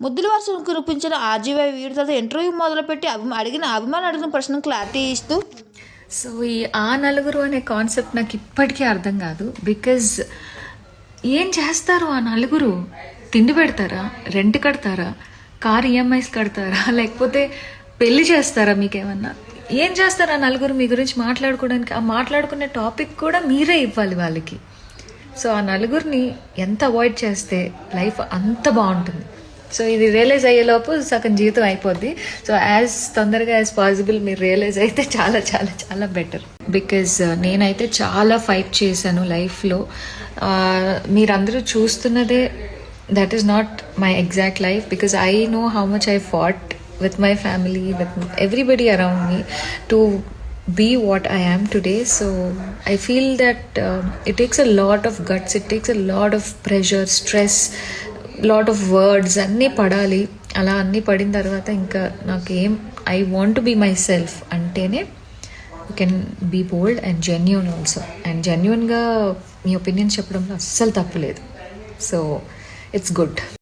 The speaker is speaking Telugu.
ముద్దుల వర్షం కురిపించిన ఆర్జీవై వీడితో ఇంటర్వ్యూ మొదలుపెట్టి అభి అడిగిన అభిమానులు అడిగిన ప్రశ్నకు క్లారిటీ ఇస్తూ సో ఈ ఆ నలుగురు అనే కాన్సెప్ట్ నాకు ఇప్పటికీ అర్థం కాదు. బికాజ్ ఏం చేస్తారు ఆ నలుగురు? తిండి పెడతారా? రెంట్ కడతారా? కార్ ఈఎంఐస్ కడతారా? లేకపోతే పెళ్ళి చేస్తారా మీకేమన్నా? ఏం చేస్తారు ఆ నలుగురు మీ గురించి మాట్లాడుకోవడానికి? ఆ మాట్లాడుకునే టాపిక్ కూడా మీరే ఇవ్వాలి వాళ్ళకి. సో ఆ నలుగురిని ఎంత అవాయిడ్ చేస్తే లైఫ్ అంత బాగుంటుంది. సో ఇది రియలైజ్ అయ్యేలోపు సగం జీవితం అయిపోద్ది. సో యాజ్ తొందరగా యాజ్ పాసిబుల్ మీరు రియలైజ్ అయితే చాలా చాలా చాలా బెటర్ బికాజ్ నేనైతే చాలా ఫైట్ చేశాను లైఫ్లో మీరందరూ చూస్తున్నదే that is not my exact life because I know how much I fought with my family with everybody around me to be what I am today so I feel that it takes a lot of guts it takes a lot of pressure stress lot of words అన్నీ పడాలి. అలా అన్నీ పడిన తర్వాత ఇంకా నాకు ఏం I want to be myself అంటేనే you can be bold and genuine also and జెన్యున్గా మీ ఒపీనియన్ చెప్పడంలో అస్సలు తప్పులేదు సో ఇట్స్ గుడ్